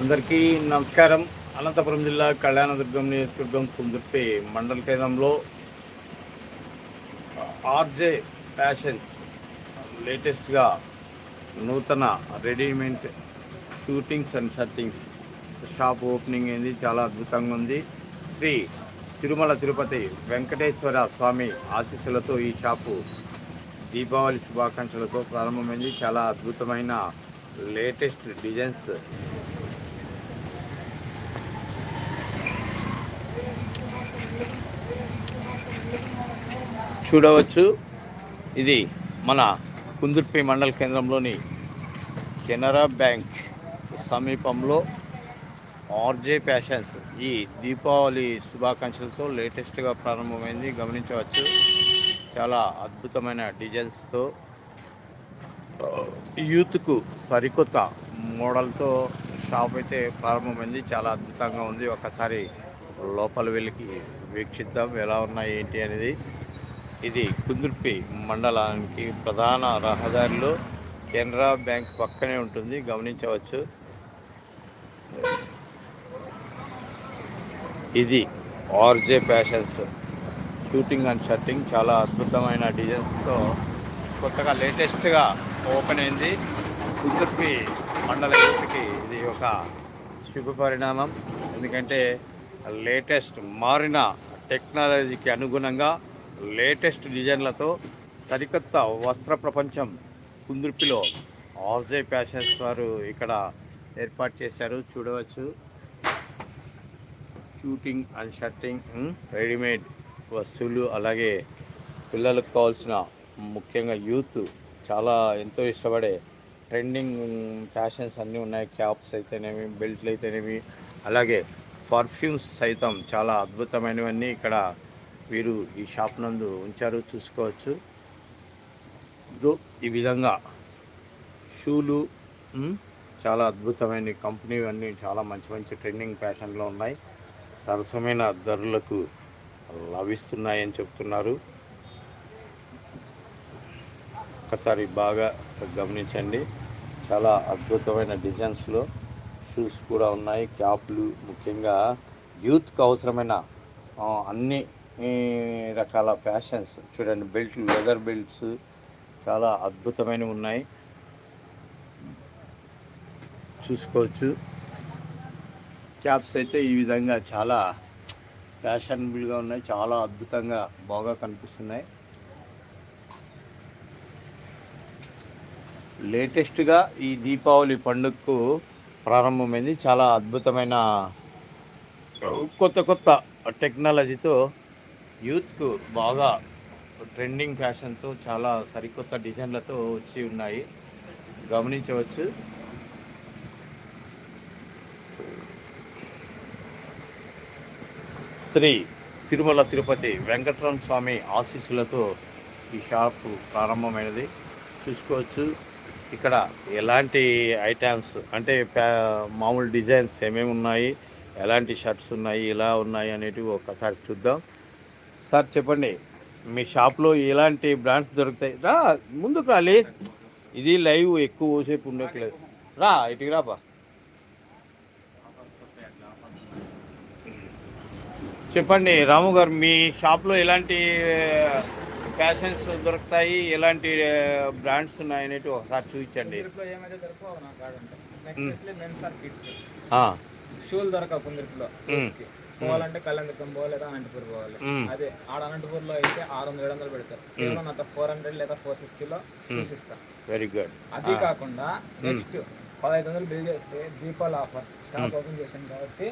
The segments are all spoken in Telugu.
అందరికీ నమస్కారం. అనంతపురం జిల్లా కళ్యాణదుర్గం నియోజకవర్గం కుందుర్పి మండల కేంద్రంలో ఆర్జే ఫ్యాషన్స్ లేటెస్ట్గా నూతన readymade suitings and shirtings shop opening అయింది. చాలా అద్భుతంగా ఉంది. శ్రీ తిరుమల తిరుపతి వెంకటేశ్వర స్వామి ఆశీస్సులతో ఈ షాపు దీపావళి శుభాకాంక్షలతో ప్రారంభమైంది. చాలా అద్భుతమైన లేటెస్ట్ డిజైన్స్. చూడవచ్చు. ఇది మన కుందుర్పి మండల కేంద్రంలోని కెనరా బ్యాంక్ సమీపంలో ఆర్జే ఫ్యాషన్స్ ఈ దీపావళి శుభాకాంక్షలతో లేటెస్ట్గా ప్రారంభమైంది. గమనించవచ్చు. చాలా అద్భుతమైన డిజైన్స్తో యూత్కు సరికొత్త మోడల్తో షాప్ అయితే ప్రారంభమైంది. చాలా అద్భుతంగా ఉంది. ఒకసారి లోపల వెళ్ళి వీక్షిద్దాం ఎలా ఉన్నాయి ఏంటి అనేది. ఇది కుందుర్పి మండలానికి ప్రధాన రహదారిలో కెనరా బ్యాంక్ పక్కనే ఉంటుంది. గమనించవచ్చు. ఇది RJ fashions suiting and shirting చాలా అద్భుతమైన డిజైన్స్తో కొత్తగా లేటెస్ట్గా ఓపెన్ అయింది. కుదుర్పి మండల యూత్కి ఇది ఒక శుభ పరిణామం. ఎందుకంటే లేటెస్ట్ మారిన టెక్నాలజీకి అనుగుణంగా లేటెస్ట్ డిజైన్లతో సరికొత్త వస్త్ర ప్రపంచం కుందుర్పిలో ఆర్జే ఫ్యాషన్స్ వారు ఇక్కడ ఏర్పాటు చేశారు. చూడవచ్చు. షూటింగ్ అండ్ షర్టింగ్ రెడీమేడ్ వస్తువులు అలాగే పిల్లలకు కావాల్సిన ముఖ్యంగా యూత్ చాలా ఎంతో ఇష్టపడే ట్రెండింగ్ ఫ్యాషన్స్ అన్నీ ఉన్నాయి. క్యాప్స్ అయితేనేమి బెల్ట్లు అయితేనేమి అలాగే పర్ఫ్యూమ్స్ సైతం చాలా అద్భుతమైనవన్నీ ఇక్కడ వీరు ఈ షాప్ నందు ఉంచారు చూసుకోవచ్చు. ఈ విధంగా షూలు చాలా అద్భుతమైన కంపెనీ అన్నీ చాలా మంచి మంచి ట్రెండింగ్ ఫ్యాషన్లో ఉన్నాయి. సరసమైన ధరలకు లభిస్తున్నాయని చెప్తున్నారు. ఒక్కసారి బాగా గమనించండి. చాలా అద్భుతమైన డిజైన్స్లో షూస్ కూడా ఉన్నాయి. క్యాప్లు ముఖ్యంగా యూత్కి అవసరమైన అన్ని రకాల ఫ్యాషన్స్ చూడండి బెల్ట్లు లెదర్ బెల్ట్స్ చాలా అద్భుతమైనవి ఉన్నాయి. చూసుకోవచ్చు. క్యాప్స్ అయితే ఈ విధంగా చాలా ఫ్యాషనబుల్గా ఉన్నాయి. చాలా అద్భుతంగా బాగా కనిపిస్తున్నాయి. లేటెస్ట్గా ఈ దీపావళి పండుగకు ప్రారంభమైంది. చాలా అద్భుతమైన కొత్త కొత్త టెక్నాలజీతో యూత్కు బాగా ట్రెండింగ్ ఫ్యాషన్తో చాలా సరికొత్త డిజైన్లతో వచ్చి ఉన్నాయి. గమనించవచ్చు. శ్రీ తిరుమల తిరుపతి వెంకటరామ స్వామి ఆశీస్సులతో ఈ షాపు ప్రారంభమైనది. చూసుకోవచ్చు. ఇక్కడ ఎలాంటి ఐటమ్స్ అంటే మామూలు డిజైన్స్ ఏమేమి ఉన్నాయి ఎలాంటి షర్ట్స్ ఉన్నాయి ఇలా ఉన్నాయి అనేటివి ఒకసారి చూద్దాం. సార్ చెప్పండి. మీ షాప్లో ఎలాంటి బ్రాండ్స్ దొరుకుతాయి. రా ముందుకు రా లే. ఇది లైవ్ ఎక్కువ సేపు ఉండట్లేదు. రా ఇటుకి రాపా. చెప్పండి రాము గారు మీ షాప్లో ఎలాంటి ఫ్యాషన్స్ దొరుకుతాయి ఎలాంటి బ్రాండ్స్ ఉన్నాయి అనేటి ఒకసారి చూపించండి. షూలు దొరకవు కుందరిలో. పోవాలంటే కళ్యాణదుర్గం పోవాలి లేదా అనంతపూర్ పోవాలి. అదే ఆడ అనంతపూర్లో అయితే ఆరు వందలు ఏడు వందలు పెడతారు కేవలం నాతో ఫోర్ హండ్రెడ్ లేదా ఫోర్ ఫిఫ్టీలో షూస్ ఇస్తా. Very good. అది కాకుండా నెక్స్ట్ పదహైదు వందలు బిల్ చేస్తే దీపావళి ఆఫర్. స్టాక్ ఓపెన్ చేశాను కాబట్టి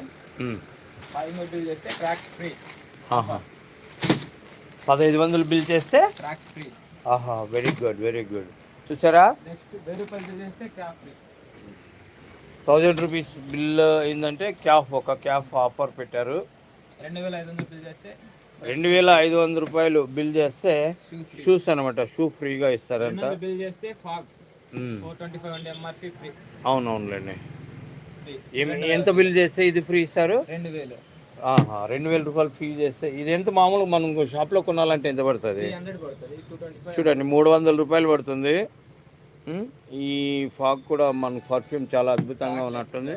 వందలు బిల్ చేస్తే ట్రాక్స్ ఫ్రీ. పదహైదు వందలు బిల్ చేస్తే? ఆహా వెరీ గుడ్ వెరీ గుడ్ చూసారా? థౌజండ్ రూపీస్ బిల్ అయిందంటే క్యాఫ్ ఒక క్యాఫ్ ఆఫర్ పెట్టారు. రెండు వేల ఐదు వందలు బిల్ చేస్తే? రెండు వేల ఐదు వందల రూపాయలు బిల్ చేస్తే షూస్ అనమాట షూ ఫ్రీగా ఇస్తారంట. బిల్ చేస్తే ఫాగ్. అవునవునులేండి. ఎంత బిల్ చేస్తే ఇది ఫ్రీ ఇస్తారు? రెండు వేలు. రెండు వేల రూపాయలు ఫీ చేస్తే ఇది ఎంత మామూలు? మనం షాప్లో కొనాలంటే ఎంత పడుతుంది? చూడండి మూడు వందల రూపాయలు పడుతుంది. ఈ ఫాగ్ కూడా మన పర్ఫ్యూమ్ చాలా అద్భుతంగా ఉన్నట్టుంది.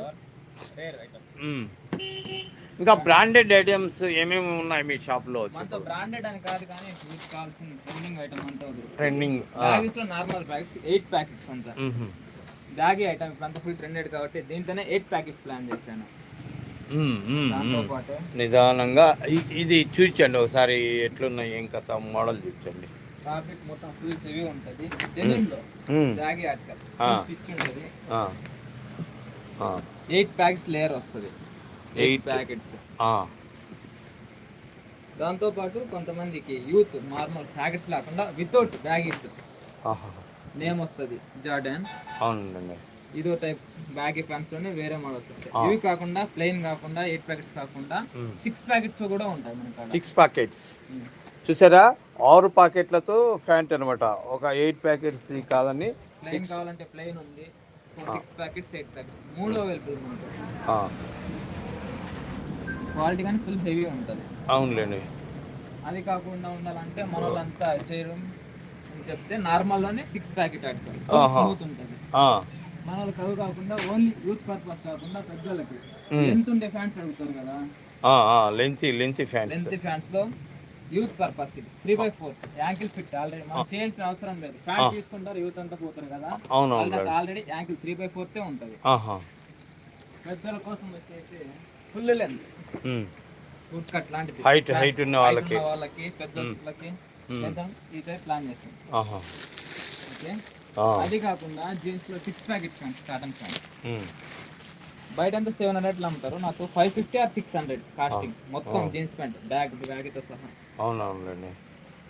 ఇంకా బ్రాండెడ్ ఐటమ్స్ ఏమేమి ఉన్నాయి మీ షాప్లో మనతో బ్రాండెడ్ అని కాదు కానీ మీకు కావాల్సిన ట్రెండింగ్ ఐటమ్ అంతా ట్రెండింగ్ బ్యాగీస్లో నార్మల్ బ్యాగ్స్ ఎయిట్ ప్యాకెట్స్ అంతా. బ్యాగీ ఐటమ్ ఇప్పుడు అంతా ఫుల్ ట్రెండెడ్ కాబట్టి దీంతోనే ఎయిట్ ప్యాకెట్స్ ప్లాన్ చేశాను. నిదానంగా ఇది చూపించండి ఒకసారి ఎట్లున్నాయి ఏం కథ మోడల్ చూపించండి ఫ్యాబ్రిక్ మొత్తం ఫుల్ హెవీ ఉంటుంది. Baggy article. స్టిచ్ ఉంటుంది. ఎయిట్ ప్యాకెట్స్ లేయర్ వస్తుంది. ఎయిట్ ప్యాకెట్స్ దాంతో పాటు కొంతమందికి యూత్ నార్మల్ ప్యాకెట్స్ లేకుండా వితౌట్ బ్యాగీస్. నేమ్ వస్తుంది. జార్డన్ అవునండి ఇదో టైప్ బ్యాగీ ఫ్యాన్స్లోనే వేరే మోడల్స్ వస్తాయి. ఇవి కాకుండా ప్లెయిన్ కాకుండా ఎయిట్ ప్యాకెట్స్ కాకుండా. సిక్స్ ప్యాకెట్స్ కూడా ఉంటాయి మనకి సిక్స్ ప్యాకెట్స్ చూసారా? ఆరు ప్యాకెట్లతో ఫ్యాంట్ అనమాట ఒక ఎయిట్ ప్యాకెట్స్ కాదని ప్లెయిన్ కావాలంటే ప్లెయిన్ ఉంది. సిక్స్ ప్యాకెట్స్ ఎయిట్ ప్యాకెట్స్ మూడు అవైలబుల్ ఉంటుంది ఆ, క్వాలిటీ కానీ ఫుల్ హెవీ ఉంటుంది. అవునులేండి. అది కాకుండా ఉండాలంటే మన వాళ్ళంతా చేయడం అని చెప్తే నార్మల్లోనే సిక్స్ ప్యాకెట్ ఆహా. స్మూత్ ఉంటుంది. ఆ, మన వాళ్ళకి అవి కాకుండా ఓన్లీ యూత్ పర్పస్ కాకుండా పెద్దలకి. మ్మ్. ఎంత ఉండే ఫ్యాన్స్ అడుగుతారు కదా. లెంతీ లెంతీ ఫ్యాంట్స్ లెంత్ ఫ్యాన్స్లో యూత్ పర్పస్ ఇది. Three by four ankle fit already మనం చేయాల్సిన అవసరం లేదు. ఫ్యాన్ తీసుకుంటారు యూత్ అంతా పోతారు కదా. అవును వాళ్ళకి ఆల్రెడీ యాంకిల్ త్రీ బై ఫోర్తే ఉంటుంది. ఆహా. పెద్దల కోసం వచ్చేసి ఫుల్ లెంత్ ఫుడ్ కట్ లాంటిది. Fans, height ఉన్న వాళ్ళకి. వాళ్ళకి పెద్దలకి ప్లాన్ చేస్తాం. ఓకే అది కాకుండా జీన్స్లో six pocket pants cotton pants um, బయట అంతా సెవెన్ హండ్రెడ్ అమ్ముతారు. నాకు five fifty or six hundred costing మొత్తం జీన్స్ ప్యాంట్ బ్యాగ్ బ్యాగ్తో సహా. అవును అవునులేండి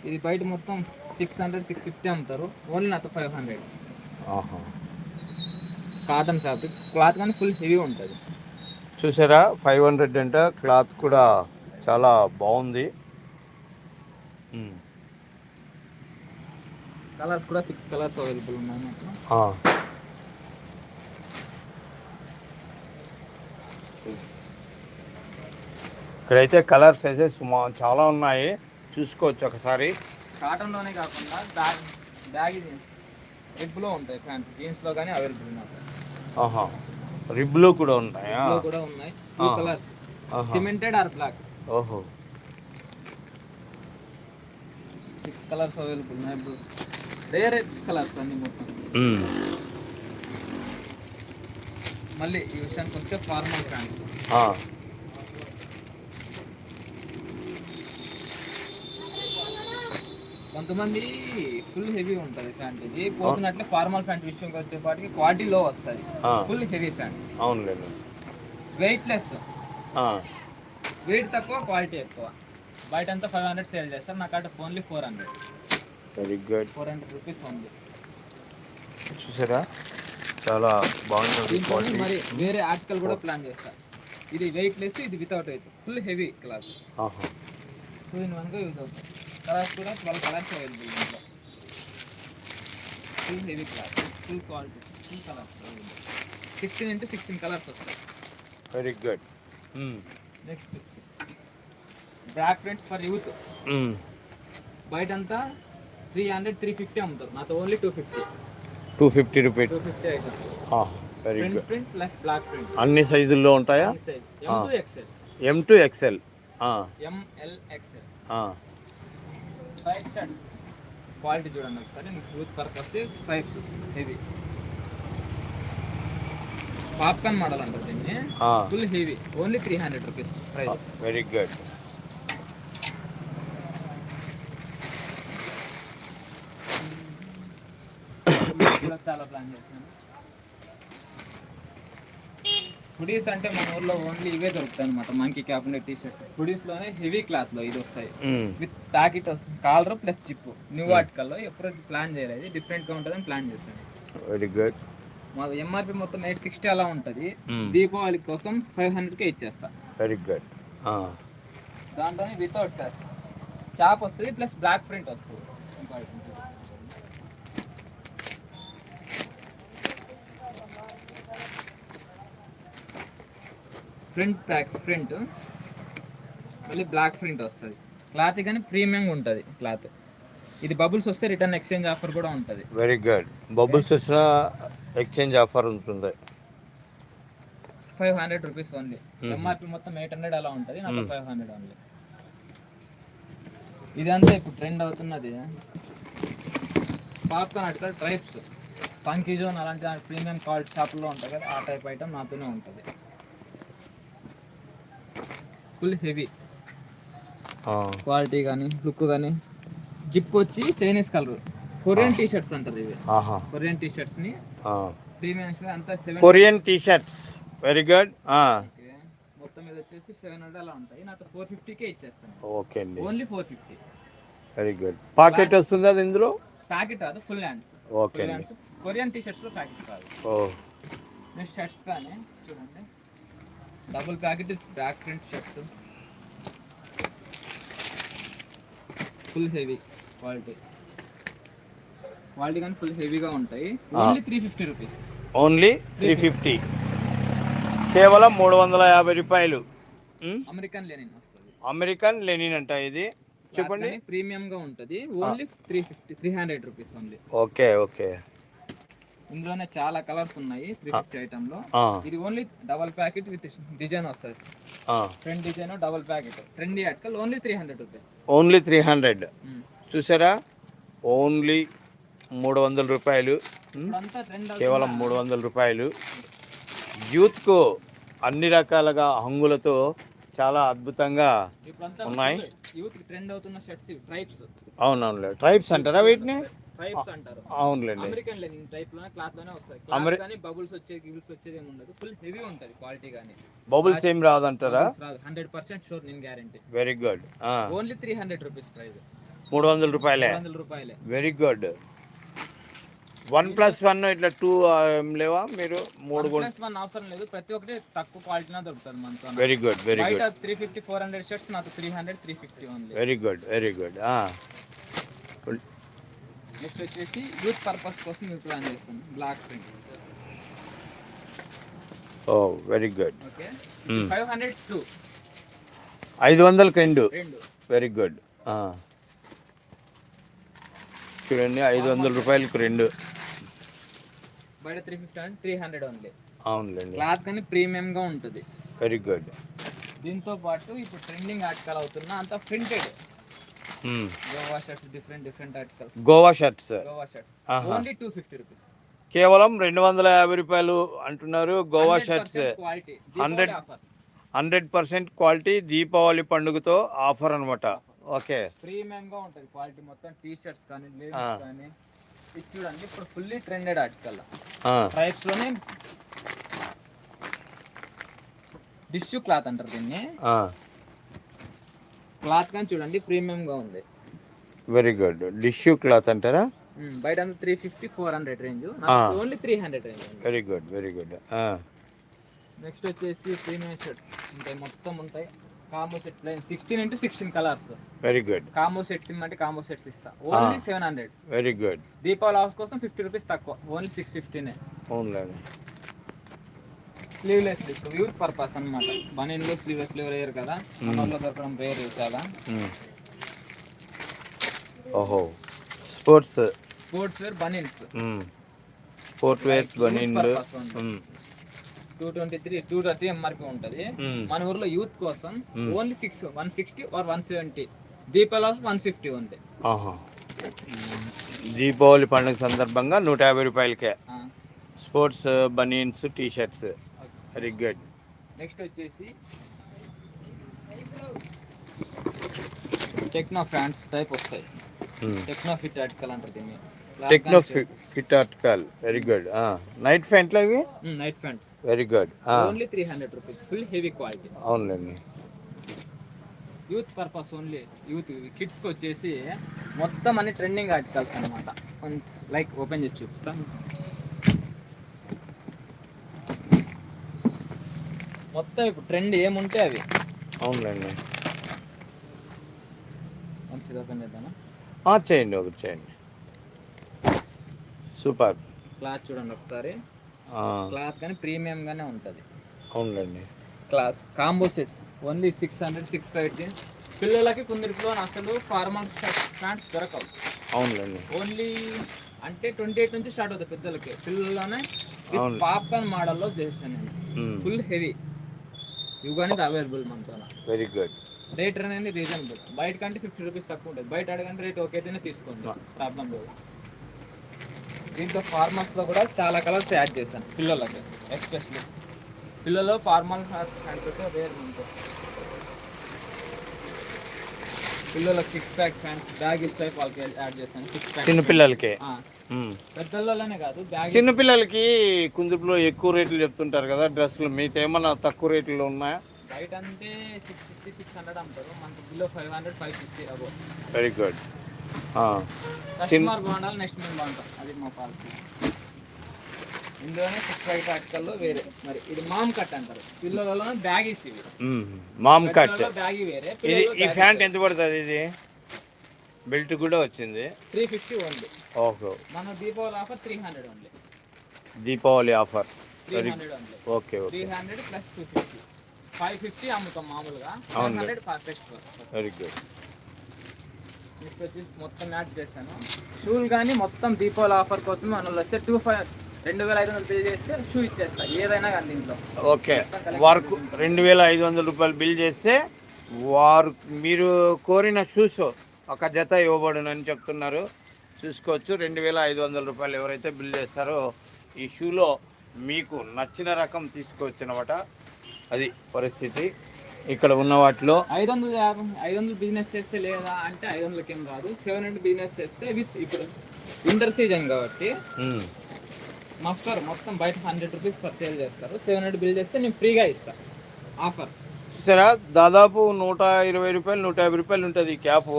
ఇది బయట మొత్తం సిక్స్ హండ్రెడ్ సిక్స్ ఫిఫ్టీ అమ్ముతారు. ఓన్లీ నాతో five hundred cotton fabric cloth కానీ ఫుల్ హెవీ ఉంటుంది. చూసారా? ఫైవ్ హండ్రెడ్ అంటే క్లాత్ కూడా చాలా బాగుంది. కలర్స్ కూడా సిక్స్ కలర్స్ అవైలబుల్ ఉన్నాయి. ఇక్కడైతే కలర్ సైజెస్ చాలా ఉన్నాయి. చూసుకోవచ్చు ఒకసారి. కాటన్లోనే కాకుండా బ్యాగ్ బ్యాగ్ రిబ్లో ఉంటాయి ప్యాంట్ జీన్స్లో కానీ అవైలబుల్ నాకు ఆహా. రిబ్లు కూడా ఉన్నాయా రిబ్లో కూడా ఉన్నాయి. Two. Colours. Cemented or black ఓహో. సిక్స్ కలర్స్ అవైలబుల్ ఉన్నాయి కలర్స్ అన్ని మొత్తం. మళ్ళీ ఈ విషయానికి వస్తే ఫార్మల్ ప్యాంట్స్ కొంతమంది ఫుల్ హెవీ ఉంటుంది ప్యాంట్. ఇది పోతున్నట్లే ఫార్మల్ ప్యాంట్ విషయంకి వచ్చేపాటికి క్వాలిటీ లో వస్తుంది ఆ, ఫుల్ హెవీ ప్యాంట్స్. అవునులేండి వెయిట్ లెస్ వెయిట్ తక్కువ క్వాలిటీ ఎక్కువ. బయట అంతా ఫైవ్ హండ్రెడ్ సేల్ చేస్తారు నాకు అటు only four hundred. Very good four hundred rupees ఉంది. చూసారా? చాలా బాగుంటుంది క్వాలిటీ మరి వేరే ఆర్టికల్ కూడా ప్లాన్ చేస్తారు ఇది వెయిట్ లెస్ ఇది without weight full heavy cloth ఆహా. టూ ఇన్ వన్గా యూజ్ అవుతుంది కలర్స్ కూడా ట్వెల్వ్ కలర్స్ అవైలబుల్ దీంట్లో full heavy cloth full quality full colours sixteen into sixteen colours వస్తాయి. Very good next black print for youth బయట అంతా త్రీ హండ్రెడ్ త్రీ ఫిఫ్టీ అమ్ముతారు. నాతో only two fifty two fifty rupees two fifty very good print plus black print అన్ని సైజుల్లో ఉంటాయా? M to XL M to XL ML five shirts quality చూడండి ఒకసారి. Youth purpose pipes heavy popcorn model అంటారు దీన్ని. Full heavy only three hundred rupees price very good plan చేశాను. హుడీస్ అంటే మన ఊర్లో ఓన్లీ ఇవే దొరుకుతాయి అనమాట మంకీ క్యాప్ టీ షర్ట్ హుడీస్లోనే హెవీ క్లాత్లో ఇది వస్తాయి. విత్ ప్యాకెట్ వస్తుంది కాలర్ ప్లస్ చిప్ న్యూ ఆర్టికల్లో ఎప్పుడు ప్లాన్ చేయలేదు. డిఫరెంట్గా ఉంటుందని ప్లాన్ చేశాను. Very good. మాకు ఎంఆర్పి మొత్తం ఎయిట్ సిక్స్టీ అలా ఉంటుంది. దీపావళి కోసం ఫైవ్ హండ్రెడ్కే ఇచ్చేస్తా. Very good. దాంట్లోనే వితౌట్ క్యాప్ వస్తుంది ప్లస్ బ్లాక్ ప్రింట్ వస్తుంది ఇంకో item చూడండి. Front back front. మళ్ళీ బ్లాక్ ప్రింట్ వస్తుంది. క్లాత్ కానీ ప్రీమియంగా ఉంటుంది క్లాత్. ఇది బబుల్స్ వస్తే రిటర్న్ ఎక్స్చేంజ్ ఆఫర్ కూడా ఉంటుంది. వెరీ గుడ్ బబుల్స్ వచ్చిన ఎక్స్చేంజ్ ఆఫర్ ఉంటుంది. Five hundred rupees only MRP మొత్తం ఎయిట్ హండ్రెడ్ అలా ఉంటుంది నాకు. ఫైవ్ హండ్రెడ్ ఓన్లీ ఇదంతా ఇప్పుడు ట్రెండ్ అవుతున్నది. పాప్కార్న్ అటుకల్ ట్రైప్స్ పంకీ జోన్ అలాంటి ప్రీమియం క్వాలిటీ షాపుల్లో ఉంటాయి కదా ఆ టైప్ ఐటమ్ నాతోనే ఉంటుంది. Full heavy. క్వాలిటీ కానీ లుక్ కానీ జిప్ వచ్చి Chinese colour. Korean T shirts అంటారు ఇవి. కొరియన్ టీ షర్ట్స్ని ప్రీమియం అంతా Korean T shirts very good. మొత్తం మీద వచ్చేసి సెవెన్ హండ్రెడ్ అలా ఉంటాయి. నాతో ఫోర్ ఫిఫ్టీకే ఇచ్చేస్తాను. ఓకే అండి. Only four fifty very good pocket వస్తుంది అది ఇందులో? ప్యాకెట్ కాదు full hands okay Korean T షర్ట్స్లో pocket కాదు. నెక్స్ట్ షర్ట్స్ కానీ చూడండి. Double pocket back print shirts full heavy quality quality కానీ ఫుల్ హెవీగా ఉంటాయి. Only three fifty rupees only three fifty కేవలం మూడు వందల యాభై రూపాయలు? అమెరికన్ లెనిన్ వస్తుంది. అమెరికన్ లెనిన్ అంట ఇది. చెప్పండి. ప్రీమియం గా ఉంటుంది. Only three fifty three hundred rupees only okay okay ఇందులోనే చాలా కలర్స్ ఉన్నాయి త్రీ ఫిఫ్టీ ఐటమ్లో. ఇది only double pocket with design వస్తుంది. Front design double pocket trendy అట్కల్ only three hundred rupees only three hundred చూసారా? ఓన్లీ మూడు వందల రూపాయలు. ట్రెండ్ కేవలం మూడు వందల రూపాయలు. యూత్కు అన్ని రకాలుగా హంగులతో చాలా అద్భుతంగా ఉన్నాయి. యూత్ ట్రెండ్ అవుతున్న షర్ట్స్ ట్రైప్స్ అవునవునులే. ట్రైబ్స్ అంటారా వీటిని? అంటారు. అవునులేండి. అమెరికన్ టైప్ క్లాత్లోనే వస్తాయి. అమెరి- క్లాత్ కానీ బబుల్స్ గిబుల్స్ వచ్చేది ఏమి ఉండదు. ఫుల్ హెవీ ఉంటుంది క్వాలిటీ కానీ. బబుల్స్ ఏం రాదంటారా? హండ్రెడ్ పర్సెంట్ షూర్ నేను guarantee very good only three hundred rupees price మూడు వందల రూపాయలే. వందల రూపాయలే. Very good one plus one ఇట్లా టూ లేవా మీరు? మూడు ప్లస్ వన్ అవసరం లేదు. ప్రతి ఒక్కటి తక్కువ క్వాలిటీనే దొరుకుతుంది మనతో. Very good very good three fifty four hundred shirts నాకు three hundred three fifty only very good very good next వచ్చేసి యూత్ పర్పస్ కోసం మీరు ప్లాన్ చేస్తాను బ్లాక్ ప్రింట్ ఓ very good okay. Five hundred two ఐదు వందలకి రెండు. రెండు. వెరీ గుడ్ చూడండి ఐదు వందల రూపాయలకి రెండు. బయట త్రీ ఫిఫ్టీ అంటే త్రీ హండ్రెడ్ ఓన్లీ అవునులేండి. క్లాత్ కానీ ప్రీమియం గా ఉంటుంది. వెరీ గుడ్ దీంతో పాటు ఇప్పుడు ట్రెండింగ్ ఆర్టికల్ అవుతున్న అంత printed Goa shirts different different articles Goa shirts Goa shirts. Only two fifty rupees కేవలం రెండు వందల యాభై రూపాయలు అంటున్నారు. Goa shirts quality 100 offer hundred percent quality Deepavali పండుగతో offer అనమాట ఓకే ప్రీమియం గా ఉంటుంది క్వాలిటీ మొత్తం టీ షర్ట్స్ కానీ లేడీస్ కానీ. ఇది చూడండి ఇప్పుడు ఫుల్లీ ట్రెండెడ్ ఆర్టికల్ ట్రైప్స్లోనే టిష్యూ క్లాత్ అంటారు దీన్ని. క్లాత్ కానీ చూడండి ప్రీమియం గా ఉంది. వెరీ గుడ్ డిష్యూ క్లాత్ అంటారా? బయట అంతా three fifty four hundred range. Only three hundred range very good very good next వచ్చేసి ప్రీమియం షర్ట్స్ ఉంటాయి మొత్తం ఉంటాయి. Combo set plain sixteen into sixteen colours very good combo sets ఇమ్మంటే కాంబో సెట్స్ ఇస్తా. Only seven hundred very good Deepavali off కోసం ఫిఫ్టీ రూపీస్ తక్కువ. ఓన్లీ సిక్స్ ఫిఫ్టీనే అవునులేండి స్లీవ్లెస్ యూత్ పర్పస్ అనమాట బనీన్లో స్లీవ్లెస్ లివర్ వేయరు కదా? మనలో దొరకడం రేర్ చాలా. ఓహో. స్పోర్ట్స్ స్పోర్ట్స్ వేర్ బనీన్స్ sport wears బనీన్లు two twenty three two thirty MRP ఉంటుంది. మన ఊర్లో యూత్ కోసం only six one sixty or one seventy Deepavali off one fifty ఉంది. ఆహా. దీపావళి పండుగ సందర్భంగా నూట యాభై రూపాయలకే. Sports banians T shirts very good next వచ్చేసి టెక్నో ఫ్యాన్స్ టైప్ వస్తాయి. టెక్నో ఫిట్ ఆర్టికల్ అంటారు దీన్ని. Techno fit article very good night ఫ్యాంట్లు అవి night pants very good only three hundred rupees full heavy quality అవునులేండి యూత్ పర్పస్ ఓన్లీ యూత్ కిడ్స్కి వచ్చేసి మొత్తం అన్ని ట్రెండింగ్ ఆర్టికల్స్ అనమాట లైక్ ఓపెన్ చేసి చూపిస్తా. మొత్తం ఇప్పుడు ట్రెండ్ ఏముంటే అవి. అవునులేండి. వన్స్ ఇది ఓపెన్ చేద్దామా? ఆ, చేయండి ఒకటి చేయండి. సూపర్. క్లాత్ చూడండి ఒకసారి. క్లాత్ కానీ ప్రీమియం గానే ఉంటుంది. అవునులేండి. Class combo sets only six hundred six five పిల్లలకి కొందరిలో అసలు ఫార్మల్ ప్యాంట్స్ దొరకవు. అవునులేండి. ఓన్లీ అంటే ట్వంటీ ఎయిట్ నుంచి స్టార్ట్ అవుతుంది పెద్దలకి పిల్లల్లోనే. పాప్కార్న్ మోడల్లో చేస్తాను నేను. ఫుల్ హెవీ ఇవి కానీ అవైలబుల్ మనతో వెరీ గుడ్ రేట్ అనేది రీజనబుల్ బయట కంటే ఫిఫ్టీ రూపీస్ తక్కువ ఉంటుంది. బయట అడగంటే రేట్ ఓకేతేనే తీసుకోండి. ప్రాబ్లం లేదు. దీంట్లో ఫార్మల్స్లో కూడా చాలా కలర్స్ యాడ్ చేశాను. పిల్లలకి. ఎస్పెషల్లీ పిల్లలు ఫార్మల్ హ్యాండ్స్ రేర్ ఉంటుంది పిల్లలకు six pack pants bag type వాళ్ళకి యాడ్ చేశాను. సిక్స్ ప్యాక్ చిన్నపిల్లలకి పెద్దల్లోనే కాదు బ్యాగ్ చిన్నపిల్లలకి కుందుపులో ఎక్కువ రేట్లు చెప్తుంటారు కదా డ్రెస్సులు. మీతో ఏమన్నా తక్కువ రేట్లు ఉన్నాయా? బయట అంటే సిక్స్ ఫిఫ్టీ సిక్స్ హండ్రెడ్ అమ్ముతారు మనకి below five hundred five fifty అబో వెరీ గుడ్ కస్టమర్ బాగుండాలి నెక్స్ట్ మేము బాగుంటాం అది మా పాలసీ ఇందులోనే సిక్స్ ఫైవ్ ఆర్టికల్లో వేరే. మరి ఇది మామ్ కట్ అంటారు. పిల్లలలో బ్యాగీస్ ఇవి మామ్. కట్ బ్యాగీ వేరే. ఇది ఈ ప్యాంట్ ఎంత పడుతుంది ఇది? బెల్ట్ కూడా వచ్చింది. త్రీ ఫిఫ్టీ ఓన్లీ ఓకే మన Deepavali offer three hundred only Deepavali offer only okay three okay hundred plus two fifty five fifty అమ్ముతాం మామూలుగా. Five. Hundred first very good మొత్తం యాడ్ చేశాను. షూలు కానీ మొత్తం దీపావళి ఆఫర్ కోసం మన వాళ్ళు వస్తే టూ ఫైవ్ రెండు వేల ఐదు వందలు పే చేస్తే షూ ఇచ్చేస్తా ఏదైనా కానీ దీంట్లో. ఓకే. వారు రెండు వేల ఐదు వందల రూపాయలు బిల్ చేస్తే వారు మీరు కోరిన షూస్ ఒక జత ఇవ్వబడునని చెప్తున్నారు. చూసుకోవచ్చు రెండు వేల ఐదు వందల రూపాయలు ఎవరైతే బిల్ చేస్తారో ఈ షూలో మీకు నచ్చిన రకం తీసుకోవచ్చు అనమాట అది పరిస్థితి. ఇక్కడ ఉన్న వాటిలో ఐదు వందలు యాభై ఐదు వందలు బిజినెస్ చేస్తే లేదా అంటే ఐదు వందలకి ఏం కాదు సెవెన్ హండ్రెడ్ బిజినెస్ చేస్తే విత్ ఇప్పుడు వింటర్ సీజన్ కాబట్టి మ్మ్. మఫ్టర్ మొత్తం బయట హండ్రెడ్ రూపీస్ పర్ సేల్ చేస్తారు. సెవెన్ హండ్రెడ్ బిల్ చేస్తే నేను ఫ్రీగా ఇస్తా. ఆఫర్ చూసారా? దాదాపు నూట ఇరవై రూపాయలు నూట యాభై రూపాయలు ఉంటుంది ఈ క్యాప్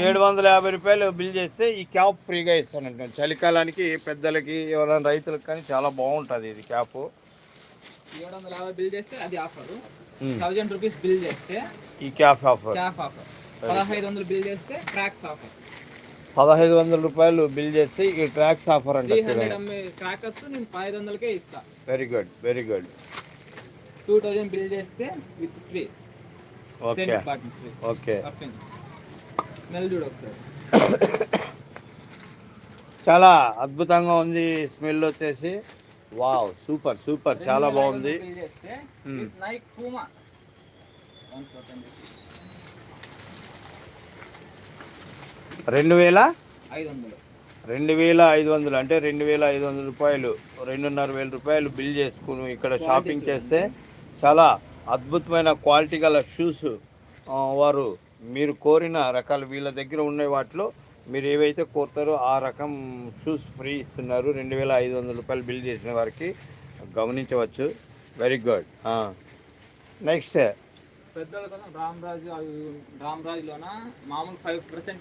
ఏడు వందల యాభై రూపాయలు బిల్ చేస్తే ఈ క్యాప్ ఫ్రీగా ఇస్తానంట చలికాలానికి పెద్దలకి ఎవరైనా రైతులకు కానీ చాలా బాగుంటుంది ఇది క్యాప్ ఏడు వందల యాభై బిల్ చేస్తే అది ఆఫర్ థౌజండ్ రూపీస్ బిల్ చేస్తే ఈ క్యాప్ ఆఫర్ క్యాఫ్ ఆఫర్ పదహైదు వందలు బిల్ చేస్తే ట్రాక్స్ ఆఫర్ పదహైదు వందల రూపాయలు బిల్ చేస్తే ఈ ట్రాక్స్ ఆఫర్ అంట క్రాకర్స్ నేను ఐదు వందలకే ఇస్తా. Very good very good two thousand bill చేస్తే with free. Okay okay smell చూడు ఒకసారి. చాలా అద్భుతంగా ఉంది స్మెల్ వచ్చేసి. వావ్ సూపర్ సూపర్ చాలా బాగుంది. With Nike Puma one second రెండు వేల ఐదు వందలు రెండు వేల ఐదు వందలు అంటే రెండు వేల ఐదు వందల రూపాయలు రెండున్నర వేల రూపాయలు బిల్ చేసుకుని ఇక్కడ షాపింగ్ చేస్తే చాలా అద్భుతమైన క్వాలిటీ గల షూస్ వారు మీరు కోరిన రకాలు వీళ్ళ దగ్గర ఉండే వాటిలో. మీరు ఏవైతే కోరుతారో ఆ రకం షూస్ ఫ్రీ ఇస్తున్నారు. రెండు వేల ఐదు వందల రూపాయలు బిల్ చేసిన వారికి గమనించవచ్చు. Very good. నెక్స్ట్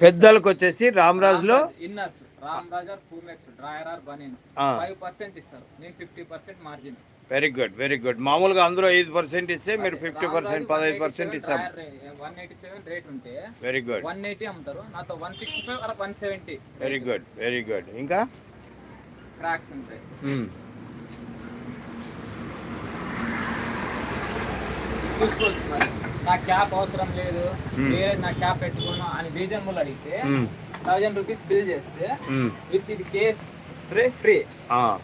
పెద్దలకు వచ్చేసి రామరాజులో inners Ram Raj or Poomex drawer or banian. Five percent ఇస్తారు. నేను fifty percent margin very good very good మామూలుగా అందరూ ఐదు పర్సెంట్ ఇస్తే మీరు ఫిఫ్టీ పర్సెంట్ పదహైదు పర్సెంట్ ఇస్తాం. వన్ ఎయిటీ సెవెన్ రేట్ ఉంటే వెరీ గుడ్ వన్ ఎయిటీ అమ్ముతారు. నాతో one sixty five one seventy very good very good ఇంకా? క్రాక్స్ ఉంటాయి. చూసుకోవచ్చు మరి నా క్యాప్ అవసరం లేదు. వేరే నా క్యాప్ పెట్టుకోను అని రీజనబుల్ అడిగితే. థౌజండ్ రూపీస్ బిల్ చేస్తే. విత్ ఇది case free free.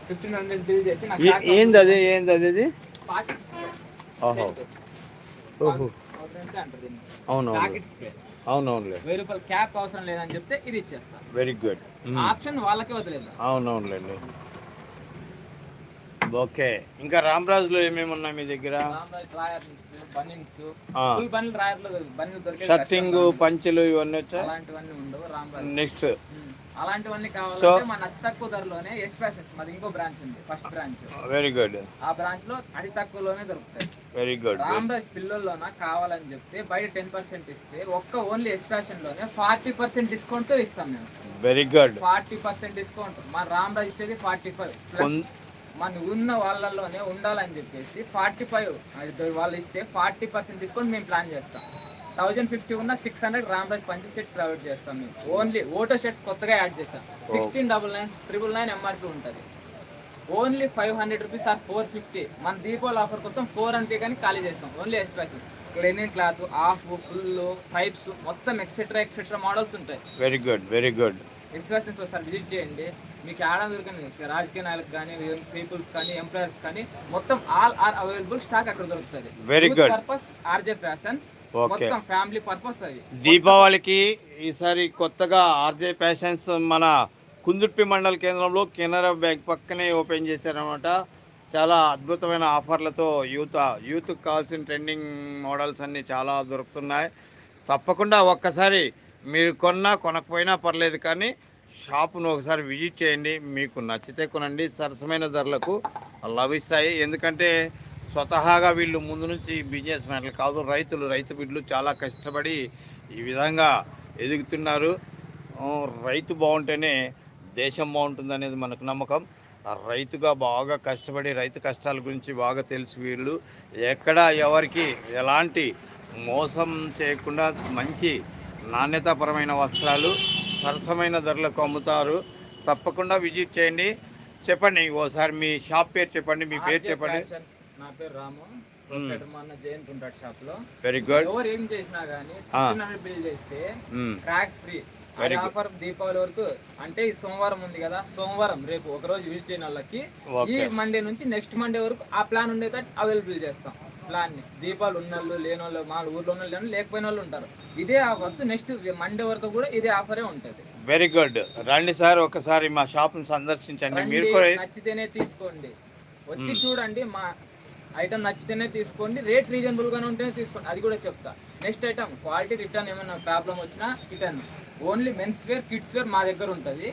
Fifteen hundred bill చేసి నా ఏ- ఏంది అది? ఏంది అది ఇది? పాకెట్ ఓహో. ఓహో. Packet spray. అవునవునులే. వెయ్యి రూపాయలు క్యాప్ అవసరం లేదని చెప్తే ఇది ఇచ్చేస్తా. Very good. ఆప్షన్ వాళ్ళకే వదిలేదు అవునవునులేండి. ఓకే. ఇంకా రామరాజులో ఏమేమి ఉన్నాయి మీ దగ్గర? లో షర్టింగ్ పంచెలు ఇవన్నీ వచ్చా? నెక్స్ట్. అలాంటివన్నీ కావాలంటే మన అతి తక్కువ ధరలోనే ఎస్ ఫ్యాషన్ మాది ఇంకో బ్రాంచ్ ఉంది ఫస్ట్ బ్రాంచ్. Very good. ఆ బ్రాంచ్లో అతి తక్కువలోనే దొరుకుతాయి. వెరీ గుడ్ రామ్ రాజ్ పిల్లల్లోన కావాలని చెప్తే బయట టెన్ పర్సెంట్ ఇస్తే ఒక్క ఓన్లీ ఎస్ ఫ్యాషన్లోనే ఫార్టీ పర్సెంట్ డిస్కౌంట్తో ఇస్తాం మేము. Very good. Forty percent discount. మన రామ్ రాజ్ ఇచ్చేది ఫార్టీ ఫైవ్ మన ఉన్న వాళ్ళలోనే ఉండాలని చెప్పేసి ఫార్టీ ఫైవ్ వాళ్ళు ఇస్తే ఫార్టీ పర్సెంట్ డిస్కౌంట్ మేము ప్లాన్ చేస్తాం. థౌజండ్ ఫిఫ్టీ ఉన్న సిక్స్ హండ్రెడ్ రామ్ రాజ్ పంచి సెట్ ప్రొవైడ్ చేస్తాం మేము. ఓన్లీ ఓటో షర్ట్స్ కొత్తగా యాడ్ చేస్తాం. Sixteen double nine triple nine MRP ఉంటుంది. Only five hundred rupees or four fifty. మన దీపావళి ఆఫర్ కోసం ఫోర్ అంతే కానీ ఖాళీ చేస్తాం. Only special cleaning cloth of full pipes మొత్తం ఎక్సెట్రా ఎక్సెట్రా మోడల్స్ ఉంటాయి. వెరీ గుడ్ వెరీ గుడ్ విశ్వాసం ఒకసారి విజిట్ చేయండి. మీకు ఆడ దొరకని రాజకీయ నాయకులకు కానీ పీపుల్స్ కానీ ఎంప్లాయర్స్ కానీ మొత్తం ఆల్ ఆర్ అవైలబుల్ స్టాక్ అక్కడ దొరుకుతుంది. Very good. Purpose RJ fashions. మొత్తం ఫ్యామిలీ పర్పస్ అది. దీపావళికి ఈసారి కొత్తగా ఆర్జే ఫ్యాషన్స్ మన కుందుర్పి మండల కేంద్రంలో కెనరా బ్యాంక్ పక్కనే ఓపెన్ చేశారనమాట చాలా అద్భుతమైన ఆఫర్లతో యూత్ యూత్కి కావాల్సిన ట్రెండింగ్ మోడల్స్ అన్నీ చాలా దొరుకుతున్నాయి. తప్పకుండా ఒక్కసారి మీరు కొన్నా కొనకపోయినా పర్లేదు కానీ షాపును ఒకసారి విజిట్ చేయండి. మీకు నచ్చితే కొనండి. సరసమైన ధరలకు లభిస్తాయి ఎందుకంటే స్వతహాగా వీళ్ళు ముందు నుంచి బిజినెస్ మ్యాన్లు కాదు రైతులు రైతు బిడ్డలు చాలా కష్టపడి ఈ విధంగా ఎదుగుతున్నారు. రైతు బాగుంటేనే దేశం బాగుంటుంది అనేది మనకు నమ్మకం. రైతుగా బాగా కష్టపడి రైతు కష్టాల గురించి బాగా తెలుసు వీళ్ళు. ఎక్కడ ఎవరికి ఎలాంటి మోసం చేయకుండా మంచి నాణ్యతాపరమైన వస్త్రాలు సరసమైన ధరలకు అమ్ముతారు తప్పకుండా విజిట్ చేయండి చెప్పండి ఓసారి మీ షాప్ పేరు చెప్పండి మీ పేరు చెప్పండి నా పేరు రాము జైన్ ఉంటాడు షాప్లో వెరీ గుడ్ ఎవరు ఏం చేసినా గానీ. బిల్ చేస్తే Hmm. Tracks free. Offer Deepavali వరకు అంటే ఈ సోమవారం ఉంది కదా సోమవారం రేపు ఒక రోజు విజిట్ చేయని వాళ్ళకి ఈ. మండే నుంచి నెక్స్ట్ మండే వరకు ఆ ప్లాన్ ఉండేటట్టు అవైలబుల్ చేస్తాం ప్లాన్ని దీపాలు ఉన్న వాళ్ళు లేని వాళ్ళు మా ఊర్లో ఉన్న వాళ్ళు లేకపోయిన వాళ్ళు ఉంటారు. ఇదే ఆఫర్స్ నెక్స్ట్ మండే వరకు కూడా ఇదే ఆఫరే ఉంటది. Very good. రండి సార్ ఒకసారి మా షాప్ను సందర్శించండి. మీరు కూడా నచ్చితేనే తీసుకోండి. వచ్చి చూడండి మా ఐటమ్ నచ్చితేనే తీసుకోండి రేట్ రీజనబుల్ గానే ఉంటేనే తీసుకోండి. అది కూడా చెప్తా. నెక్స్ట్ ఐటమ్ క్వాలిటీ రిటర్న్ ఏమైనా ప్రాబ్లం వచ్చినా return only men's wear kids wear మా దగ్గర ఉంటుంది.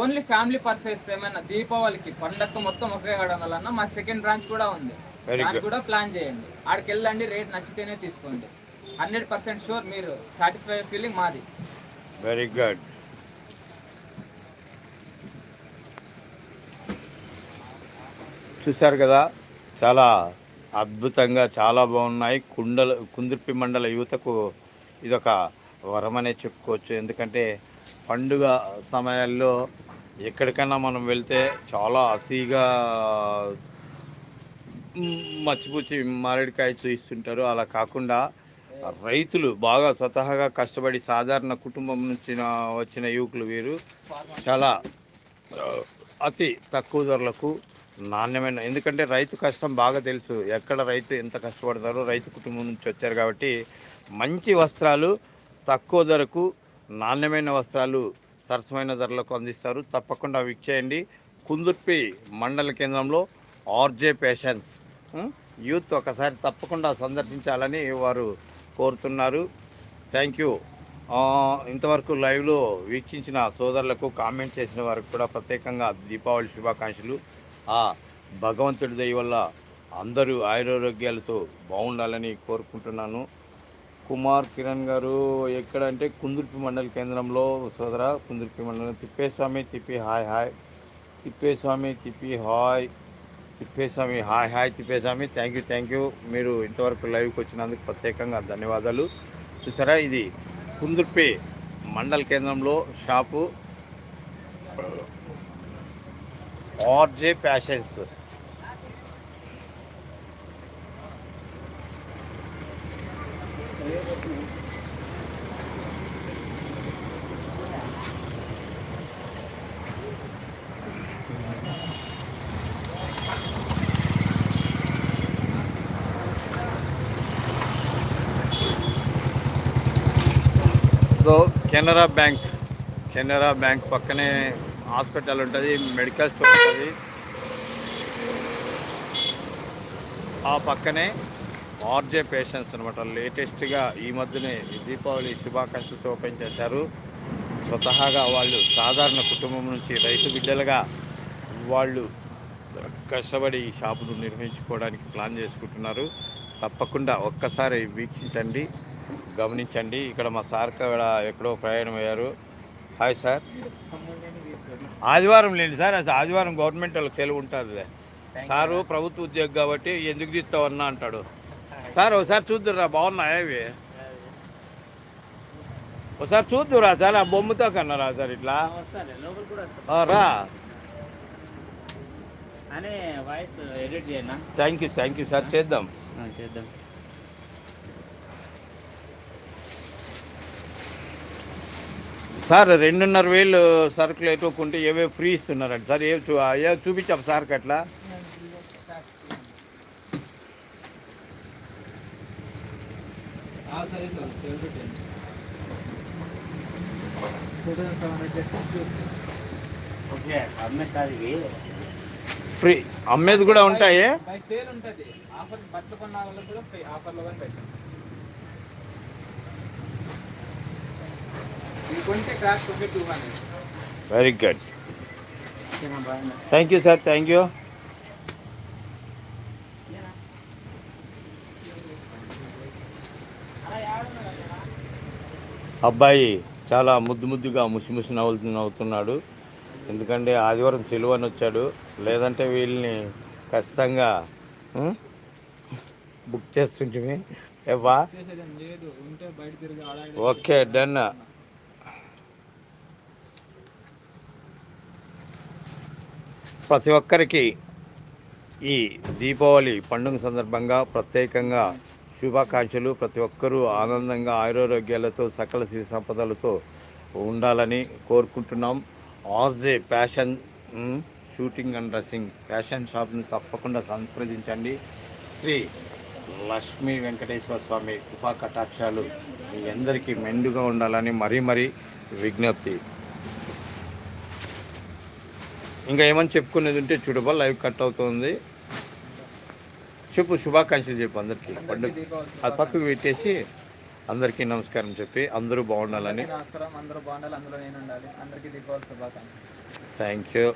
ఓన్లీ ఫ్యామిలీ పర్సెస్ ఏమైనా దీపావళికి పండగ మొత్తం ఒకే కడాలన్నా మా సెకండ్ బ్రాంచ్ కూడా ఉంది. Good. కూడా ప్లాన్ చేయండి. ఆడికి వెళ్ళండి రేట్ నచ్చితేనే తీసుకోండి. హండ్రెడ్ పర్సెంట్ షూర్ మీరు సాటిస్ఫై ఫీలింగ్ మాది. వెరీ గుడ్ చూశారు కదా? చాలా అద్భుతంగా చాలా బాగున్నాయి. కుండల కుందుర్పి మండల యువతకు ఇదొక వరమనే చెప్పుకోవచ్చు. ఎందుకంటే పండుగ సమయాల్లో ఎక్కడికైనా మనం వెళ్తే చాలా అతిగా మచ్చిపుచ్చి మారేడికాయ చూయిస్తుంటారు అలా కాకుండా రైతులు బాగా స్వతహాగా కష్టపడి సాధారణ కుటుంబం నుంచి వచ్చిన యువకులు వీరు చాలా అతి తక్కువ ధరలకు నాణ్యమైన ఎందుకంటే రైతు కష్టం బాగా తెలుసు. ఎక్కడ రైతు ఎంత కష్టపడతారో రైతు కుటుంబం నుంచి వచ్చారు కాబట్టి మంచి వస్త్రాలు తక్కువ ధరకు నాణ్యమైన వస్త్రాలు సరసమైన ధరలకు అందిస్తారు. తప్పకుండా విచ్చేయండి కుందుర్పి మండల కేంద్రంలో ఆర్జే పేషన్స్ యూత్ ఒకసారి తప్పకుండా సందర్శించాలని వారు కోరుతున్నారు. Thank you. ఇంతవరకు లైవ్లో వీక్షించిన సోదరులకు కామెంట్ చేసిన వారికి కూడా ప్రత్యేకంగా దీపావళి శుభాకాంక్షలు. ఆ భగవంతుడి దయ వల్ల అందరూ ఆయురారోగ్యాలతో బాగుండాలని కోరుకుంటున్నాను. కుమార్ కిరణ్ గారు ఎక్కడంటే కుందుర్పి మండల కేంద్రంలో సోదర కుందుర్పి మండలం తిప్పేస్వామి తిప్పి hi hi. Thippeswamy Thippi hi. Thippeswamy hi hi Thippeswamy thank you thank you. మీరు ఇంతవరకు లైవ్కి వచ్చినందుకు ప్రత్యేకంగా ధన్యవాదాలు. చూసారా ఇది కుందుర్పి మండల కేంద్రంలో shop. RJ fashions. So Canara bank. Canara bank పక్కనే హాస్పిటల్ ఉంటుంది మెడికల్ స్టోర్ ఉంటుంది. ఆ పక్కనే ఆర్జే పేషెంట్స్ అనమాట లేటెస్ట్గా ఈ మధ్యనే దీపావళి శుభాకాంక్షలతో ఓపెన్ చేశారు. స్వతహాగా వాళ్ళు సాధారణ కుటుంబం నుంచి రైతు బిడ్డలుగా వాళ్ళు కష్టపడి ఈ షాపును నిర్మించుకోవడానికి ప్లాన్ చేసుకుంటున్నారు. తప్పకుండా ఒక్కసారి వీక్షించండి గమనించండి. ఇక్కడ మా సార్ ఎక్కడో ప్రయాణం అయ్యారు హాయ్ సార్. ఆదివారం లేండి సార్ అసలు ఆదివారం గవర్నమెంట్ వాళ్ళకి సెలవు ఉంటుంది సారు ప్రభుత్వ ఉద్యోగి కాబట్టి ఎందుకు తీస్తావన్నా అంటాడు. సార్ ఒకసారి చూద్దురా బాగున్నాయా ఇవి? ఒకసారి చూద్దురా సార్ ఆ బొమ్మతో కన్నారా సార్ ఇట్లా. రా. అనే వాయిస్ ఎడిట్ చేయనా? Thank you thank you sir చేద్దాం. చేద్దాం. సార్ రెండున్నర వేలు సరుకులు ఎత్తుకుంటే ఏవే ఫ్రీ ఇస్తున్నారండి సార్. ఏ చూ ఏ చూపించాం సార్కి అట్లా ఫ్రీ. అమ్మేది కూడా ఉంటాయి? బై సేల్ ఉంటుంది. ఆఫర్ బట్టలు కొన్న వాళ్ళకి కూడా ఆఫర్లో కానీ పెట్టాం ఇది కొంటే క్రాస్ కొంటే two hundred very good. Thank you sir thank you. అబ్బాయి చాలా ముద్దు ముద్దుగా ముసి ముసి నవ్వులు నవ్వుతున్నాడు. ఎందుకంటే ఆదివారం సెలవని వచ్చాడు. లేదంటే వీళ్ళని ఖచ్చితంగా బుక్ చేస్తుంటే ఏవా ఓకే డన్. ప్రతి ఒక్కరికి ఈ దీపావళి పండుగ సందర్భంగా ప్రత్యేకంగా శుభాకాంక్షలు. ప్రతి ఒక్కరూ ఆనందంగా ఆయురారోగ్యాలతో సకల సిరి సంపదలతో ఉండాలని కోరుకుంటున్నాం. RJ fashion shooting and dressing fashion షాప్ని తప్పకుండా సంప్రదించండి. శ్రీ లక్ష్మీ వెంకటేశ్వర స్వామి కృపా కటాక్షాలు మీ అందరికీ మెండుగా ఉండాలని మరీ మరీ విజ్ఞప్తి. ఇంకా ఏమని చెప్పుకునేది ఉంటే చూడబా లైవ్ కట్ అవుతుంది. చెప్పు శుభాకాంక్షలు చెప్పు అందరికీ. పండుగ అది పక్కకు పెట్టేసి అందరికీ నమస్కారం చెప్పి అందరూ బాగుండాలని. నమస్కారం అందరూ బాగుండాలి అందులో నేను ఉండాలి. అందరికీ దీపావళి శుభాకాంక్షలు. Thank you